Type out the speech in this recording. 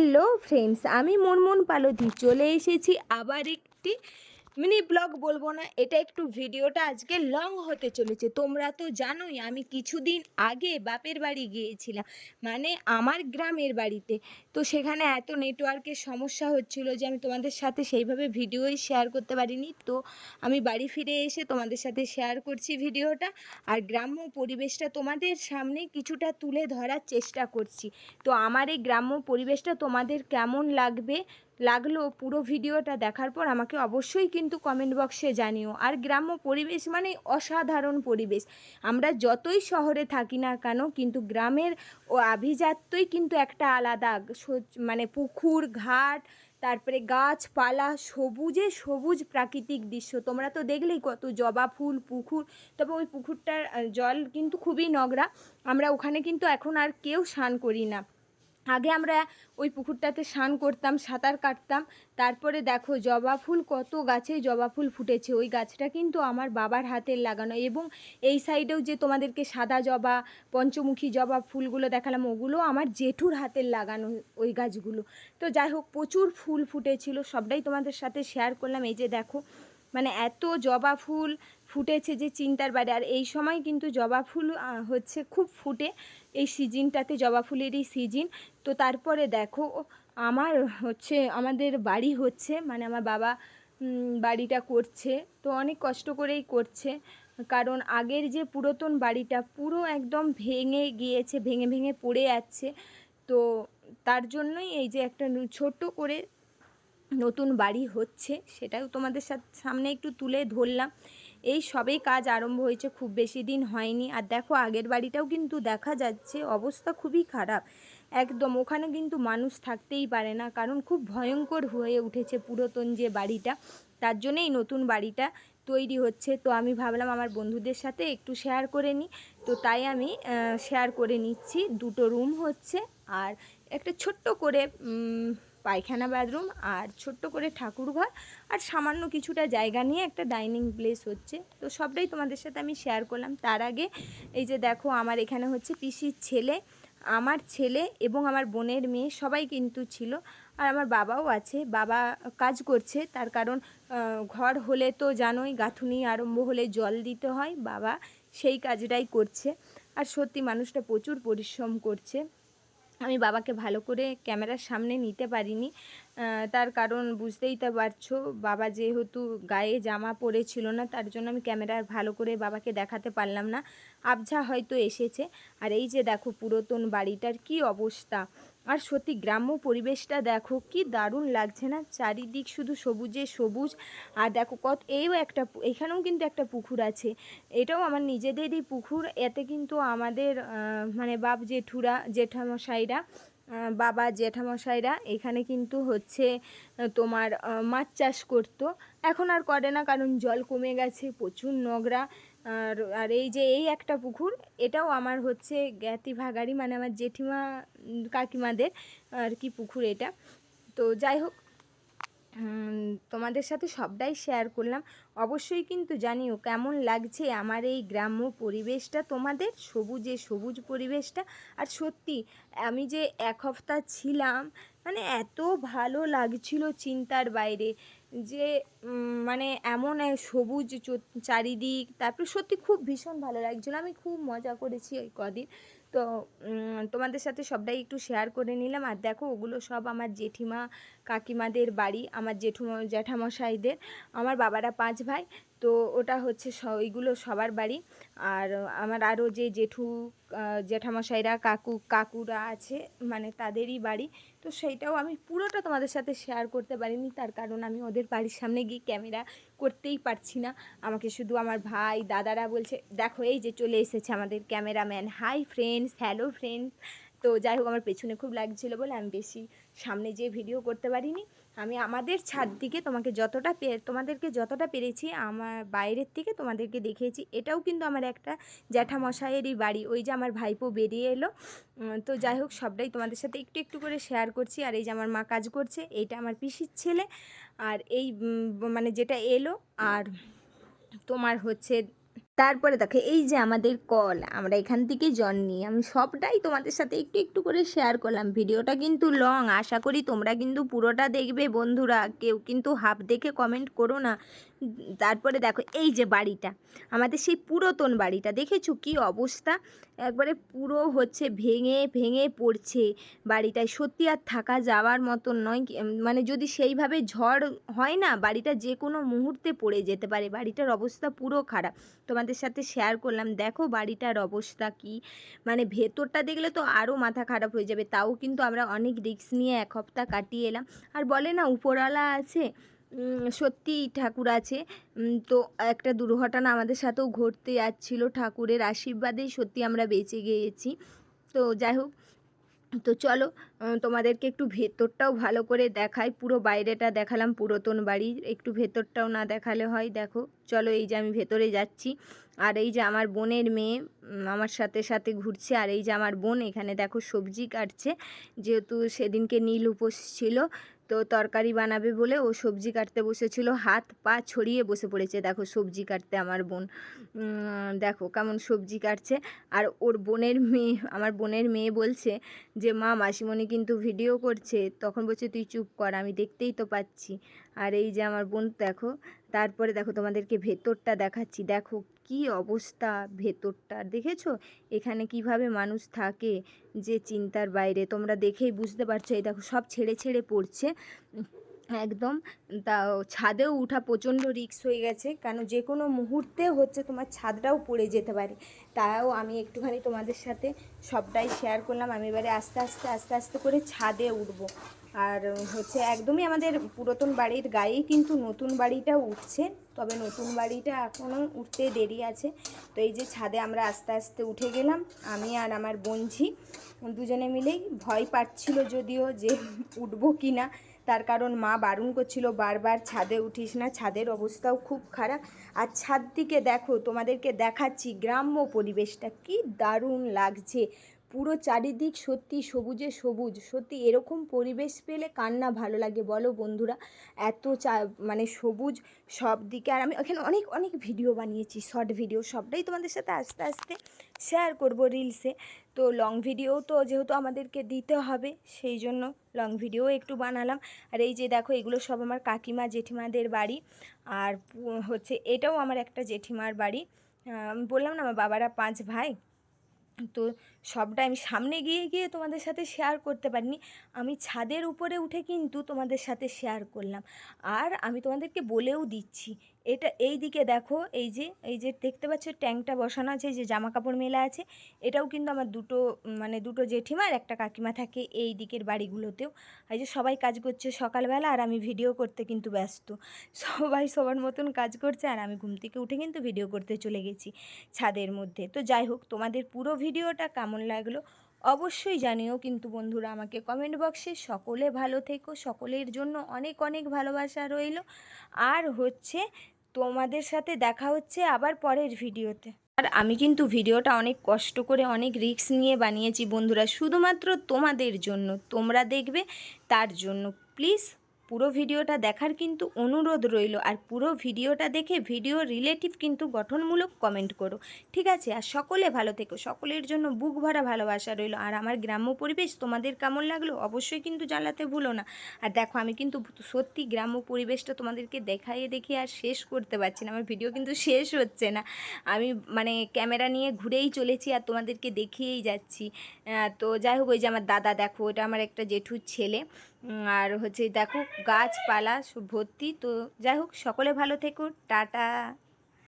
Hello friends আমি মনমন পালধি চলে এসেছি আবার একটি মিনি ব্লগ বলব না, এটা একটু ভিডিওটা আজকে লং হতে চলেছে। তোমরা তো জানোই, আমি কিছুদিন আগে বাপের বাড়ি গিয়েছিলাম মানে আমার গ্রামের বাড়িতে। তো সেখানে এত নেটওয়ার্কের সমস্যা হচ্ছিল যে আমি তোমাদের সাথে সেইভাবে ভিডিওই শেয়ার করতে পারিনি। তো আমি বাড়ি ফিরে এসে তোমাদের সাথে শেয়ার করছি ভিডিওটা আর গ্রাম্য পরিবেশটা তোমাদের সামনে কিছুটা তুলে ধরার চেষ্টা করছি। তো আমার এই গ্রাম্য পরিবেশটা তোমাদের কেমন লাগবে, লাগল পুরো ভিডিওটা দেখার পর আমাকে অবশ্যই কিন্তু কমেন্ট বক্সে জানিও। আর গ্রাম্য পরিবেশ মানে অসাধারণ পরিবেশ। আমরা যতই শহরে থাকি না কেন কিন্তু গ্রামের ও আভিজাত্যই কিন্তু একটা আলাদা। মানে পুকুর, ঘাট, তারপরে গাছপালা, সবুজে সবুজ প্রাকৃতিক দৃশ্য। তোমরা তো দেখলেই কত জবা ফুল, পুকুর, তবে ওই পুকুরটার জল কিন্তু খুবই নোংরা। আমরা ওখানে কিন্তু এখন আর কেউ স্নান করি না। আগে আমরা ওই পুকুরটাতে স্নান করতাম, সাঁতার কাটতাম, তারপরে দেখো জবা ফুল কত গাছে জবা ফুল ফুটেছে। ওই গাছটা কিন্তু আমার বাবার হাতের লাগানো এবং এই সাইডেও যে তোমাদেরকে সাদা জবা, পঞ্চমুখী জবা ফুলগুলো দেখালাম, ওগুলো আমার জেঠুর হাতের লাগানো ওই গাছগুলো। তো যাই হোক, প্রচুর ফুল ফুটেছিল, সবটাই তোমাদের সাথে শেয়ার করলাম। এই যে দেখো মানে এত জবা ফুল ফুটেছে যে চিন্তার বাইরে। আর এই সময় কিন্তু জবা ফুল হচ্ছে খুব ফুটে এই সিজনটাতে, জবা ফুলেরই সিজন। তো তারপরে দেখো আমার হচ্ছে, আমাদের বাড়ি হচ্ছে মানে আমার বাবা বাড়িটা করছে। তো অনেক কষ্ট করেই করছে। কারণ আগের যে পুরাতন বাড়িটা পুরো একদম ভেঙে গিয়েছে, ভেঙে ভেঙে পড়ে যাচ্ছে তো তার জন্যই এই যে একটা ছোট্ট করে নতুন বাড়ি হচ্ছে, সেটাও তোমাদের সাথে, সামনে একটু তুলে ধরলাম। এই সবেই কাজ আরম্ভ হয়েছে, খুব বেশি দিন হয়নি। আর দেখো, আগের বাড়িটাও কিন্তু দেখা যাচ্ছে, অবস্থা খুবই খারাপ। একদম, ওখানে কিন্তু মানুষ থাকতেই পারে না, কারণ খুব ভয়ঙ্কর হয়ে উঠেছে পুরাতন যে বাড়িটা। তার জন্যই নতুন বাড়িটা তৈরি হচ্ছে। তো আমি ভাবলাম আমার বন্ধুদের সাথে একটু শেয়ার করে নিই। তো তাই আমি শেয়ার করে নিচ্ছি। দুটো রুম হচ্ছে, আর একটা ছোট্ট করে পায়খানা বাথরুম আর ছোট্ট করে ঠাকুর ঘর আর সামান্য কিছুটা জায়গা নিয়ে একটা ডাইনিং প্লেস হচ্ছে। তো সবটাই তোমাদের সাথে আমি শেয়ার করলাম। তার আগে এই যে দেখো আমার এখানে হচ্ছে পিসির ছেলে, আমার ছেলে এবং আমার বোনের মেয়ে সবাই কিন্তু ছিল আর আমার বাবাও আছে। বাবা কাজ করছে, তার কারণ ঘর হলে তো জানোই গাঁথুনি আরম্ভ হলে জল দিতে হয়। বাবা সেই কাজটাই করছে। আর সত্যি মানুষটা প্রচুর পরিশ্রম করছে। আমি বাবাকে ভালো করে ক্যামেরার সামনে নিতে পারিনি। তার কারণ বুঝতেই তো পারছ, বাবা যেহেতু গায়ে জামা পরেছিল না, তার জন্য আমি ক্যামেরার ভালো করে বাবাকে দেখাতে পারলাম না। আবঝা হয়তো এসেছে। আর এই যে দেখো পুরাতন বাড়িটার কি অবস্থা। আর সত্যি গ্রাম্য পরিবেশটা দেখো কি দারুণ লাগছে না? চারিদিক শুধু সবুজে সবুজ। আর দেখো কত, এইও একটা এখানেও কিন্তু একটা পুকুর আছে। এটাও আমার নিজেদেরই পুকুর। এতে কিন্তু আমাদের মানে বাপ জেঠুরা, জেঠামশাইরা বাবা জেঠামশাইরা এখানে কিন্তু হচ্ছে তোমার মাছ চাষ করতো। এখন আর করে না, কারণ জল কমে গেছে, প্রচুর নোংরা। আর আর এই যে এই একটা পুকুর, এটাও আমার হচ্ছে জ্ঞাতি ভাগাড়ি মানে আমার জেঠিমা কাকিমাদের আর কি পুকুর এটা। তো যাই হোক তোমাদের সাথে সবটাই শেয়ার করলাম। অবশ্যই কিন্তু জানিও কেমন লাগছে আমার এই গ্রাম্য পরিবেশটা তোমাদের, সবুজে সবুজ পরিবেশটা। আর সত্যি, আমি যে এক হপ্তাহ ছিলাম মানে এত ভালো লাগছিল চিন্তার বাইরে। যে মানে এমন সবুজ চারিদিক, তারপরে সত্যি খুব ভীষণ ভালো লাগছিল। আমি খুব মজা করেছি ওই কদিন। তো তোমাদের সাথে সবটাই একটু শেয়ার করে নিলাম। আর দেখো, ওগুলো সব আমার জেঠিমা, কাকিমাদের বাড়ি, আমার জেঠুমা জ্যাঠামশাইদের আমার বাবারা পাঁচ ভাই। তো ওটা হচ্ছে ওইগুলো সবার বাড়ি। আর আমার আরও যে জেঠু আহ, জ্যাঠামশাইরা কাকু কাকুরা আছে মানে তাদেরই বাড়ি। তো সেইটাও আমি পুরোটা তোমাদের সাথে শেয়ার করতে পারিনি। তার কারণ আমি ওদের বাড়ির সামনে গিয়ে ক্যামেরা করতেই পারছি না। আমাকে শুধু আমার ভাই দাদারা বলছে দেখো এই যে চলে এসেছে আমাদের cameraman hi friends hello friends তো যাই হোক, আমার পেছনে খুব লাগছিল বলে আমি বেশি সামনে যেয়ে ভিডিও করতে পারিনি। আমি আমাদের ছাদ দিকে তোমাকে যতটা তোমাদেরকে যতটা পেরেছি, আমার বাইরের থেকে তোমাদেরকে দেখিয়েছি। এটাও কিন্তু আমার একটা জ্যাঠামশাইয়েরই বাড়ি, ওই যে আমার ভাইপো বেরিয়ে এলো। তো যাই হোক, সবটাই তোমাদের সাথে একটু একটু করে শেয়ার করছি। আর এই যে আমার মা কাজ করছে এইটা আমার পিসির ছেলে। আর এই মানে যেটা এলো, আর তোমার হচ্ছে তারপরে দেখো, এই যে আমাদের কল আমরা এখান থেকে জল নিই। আমি সবটাই তোমাদের সাথে একটু একটু করে শেয়ার করলাম। ভিডিওটা কিন্তু লং আশা করি তোমরা কিন্তু পুরোটা দেখবে বন্ধুরা। কেউ কিন্তু হাফ দেখে কমেন্ট করো না। তারপরে দেখো এই যে বাড়িটা, আমাদের সেই পুরাতন বাড়িটা, দেখেছ কি অবস্থা? একবারে পুরো হচ্ছে ভেঙে ভেঙে পড়ছে বাড়িটায়। সত্যি আর থাকা যাওয়ার মতন নয় মানে যদি সেইভাবে ঝড় হয় না, বাড়িটা যে কোনো মুহূর্তে পড়ে যেতে পারে। বাড়িটার অবস্থা পুরো খারাপ। তোমাদের সাথে শেয়ার করলাম। দেখো বাড়িটার অবস্থা কি মানে ভেতরটা দেখলে তো আরও মাথা খারাপ হয়ে যাবে, তাও কিন্তু আমরা অনেক রিস্ক নিয়ে এক সপ্তাহ কাটিয়ে এলাম। আর বলে না, উপরওয়ালা আছে সত্যিই ঠাকুর আছে। তো একটা দুর্ঘটনা আমাদের সাথেও ঘটতে যাচ্ছিল ঠাকুরের আশীর্বাদেই সত্যি আমরা বেঁচে গিয়েছি। তো যাই হোক, তো চলো তোমাদেরকে একটু ভেতরটাও ভালো করে দেখাই। পুরো বাইরেটা দেখালাম, পুরাতন বাড়ির। একটু ভেতরটাও না দেখালে হয়, দেখো। চলো এই যে আমি ভেতরে যাচ্ছি। আর এই যে আমার বোনের মেয়ে আমার সাথে সাথে ঘুরছে। আর এই যে আমার বোন, এখানে দেখো সবজি কাটছে। যেহেতু সেদিনকে নীল উপোস ছিল, তো তরকারি বানাবে বলে ও সবজি কাটতে বসেছিল। হাত পা ছড়িয়ে বসে পড়েছে, দেখো সবজি কাটতে আমার বোন। দেখো কেমন সবজি কাটছে। আর ওর বোনের মেয়ে, আমার বোনের মেয়ে বলছে যে, মা, মাসিমণি কিন্তু ভিডিও করছে। তখন বলছে, তুই চুপ কর, আমি দেখতেই তো পাচ্ছি। আর এই যে আমার বোন, দেখো তারপরে দেখো তোমাদেরকে ভেতরটা দেখাচ্ছি। দেখো কি অবস্থা ভেতরটা দেখেছ? এখানে কীভাবে মানুষ থাকে যে চিন্তার বাইরে, তোমরা দেখেই বুঝতে পারছ। এই দেখো সব ছেড়ে ছেড়ে পড়ছে। একদম তাও ছাদেও উঠা প্রচণ্ড রিস্ক হয়ে গেছে। কেন যে কোনো মুহূর্তে হচ্ছে তোমার ছাদটাও পড়ে যেতে পারে। তাও আমি একটুখানি তোমাদের সাথে সবটাই শেয়ার করলাম। আমি এবারে আস্তে আস্তে আস্তে আস্তে করে ছাদে উঠবো। আর হচ্ছে একদমই আমাদের পুরাতন বাড়ির গায়েই কিন্তু নতুন বাড়িটা উঠছে, তবে নতুন বাড়িটা এখনও উঠতে দেরি আছে। তো এই যে ছাদে আমরা আস্তে আস্তে উঠে গেলাম, আমি আর আমার বোনঝি দুজনে মিলেই ভয় পাচ্ছিল যদিও যে উঠবো কি না তার কারণ মা বারণ করছিল, বারবার ছাদে উঠিস না, ছাদের অবস্থাও খুব খারাপ। আর ছাদ দিকে দেখো, তোমাদেরকে দেখাচ্ছি গ্রাম্য পরিবেশটা, কি দারুণ লাগছে। পুরো চারিদিক সত্যি সবুজে সবুজ। সত্যি এরকম পরিবেশ পেলে কার না ভালো লাগে বলো বন্ধুরা? এত চা মানে সবুজ সব দিকে। আর আমি ওখানে অনেক অনেক ভিডিও বানিয়েছি শর্ট ভিডিও সবটাই তোমাদের সাথে আস্তে আস্তে শেয়ার করব রিলসে তো লং ভিডিও তো যেহেতু আমাদেরকে দিতে হবে, সেই জন্য লং ভিডিও একটু বানালাম। আর এই যে দেখো, এগুলো সব আমার কাকিমা, জেঠিমাদের বাড়ি। আর হচ্ছে এটাও আমার একটা জেঠিমার বাড়ি। বললাম না, আমার বাবারা পাঁচ ভাই। তো সবটা আমি সামনে গিয়ে গিয়ে তোমাদের সাথে শেয়ার করতে পারিনি। আমি ছাদের উপরে উঠে কিন্তু তোমাদের সাথে শেয়ার করলাম। আর আমি তোমাদেরকে বলেও দিচ্ছি এটা এই দিকে দেখো, এই যে এই যে দেখতে পাচ্ছ ট্যাঙ্কটা বসানো আছে যে জামা কাপড় মেলা আছে। এটাও কিন্তু আমার দুটো মানে দুটো জেঠিমার একটা কাকিমা থাকে এই দিকের বাড়িগুলোতেও। এই যে সবাই কাজ করছে সকালবেলা আর আমি ভিডিও করতে কিন্তু ব্যস্ত। সবাই সবার মতন কাজ করছে আর আমি ঘুম থেকে উঠে কিন্তু ভিডিও করতে চলে গেছি ছাদের মধ্যে। তো যাই হোক, তোমাদের পুরো ভিডিওটা কেমন লাগল অবশ্যই জানিও। কিন্তু বন্ধুরা, আমাকে কমেন্ট বক্সে সকলে ভালো থেকো, সকলের জন্য অনেক অনেক ভালোবাসা রইল। আর হচ্ছে তোমাদের সাথে দেখা হচ্ছে আবার পরের ভিডিওতে। আর আমি কিন্তু ভিডিওটা অনেক কষ্ট করে, অনেক রিস্ক নিয়ে বানিয়েছি বন্ধুরা। শুধুমাত্র তোমাদের জন্য, তোমরা দেখবে তার জন্য। প্লিজ পুরো ভিডিওটা দেখার কিন্তু অনুরোধ রইল। আর পুরো ভিডিওটা দেখে ভিডিও রিলেটিভ কিন্তু গঠনমূলক কমেন্ট করো। ঠিক আছে? আর সকলে ভালো থেকো। সকলের জন্য বুক ভরা ভালোবাসা রইল। আর আমার গ্রাম্য পরিবেশ তোমাদের কেমন লাগল অবশ্যই কিন্তু জানাতে ভুলো না। আর দেখো, আমি কিন্তু সত্যি গ্রাম্য পরিবেশটা তোমাদেরকে দেখাইয়ে দেখিয়ে আর শেষ করতে পারছি না। আমার ভিডিও কিন্তু শেষ হচ্ছে না। আমি মানে ক্যামেরা নিয়ে ঘুরেই চলেছি আর তোমাদেরকে দেখিয়েই যাচ্ছি। তো যাই হোক, ওই যে আমার দাদা, দেখো, ওটা আমার একটা জেঠুর ছেলে। আর হচ্ছে দেখো গাছপালা ভর্তি। তো যাই হোক সকলে ভালো থেকো। টাটা।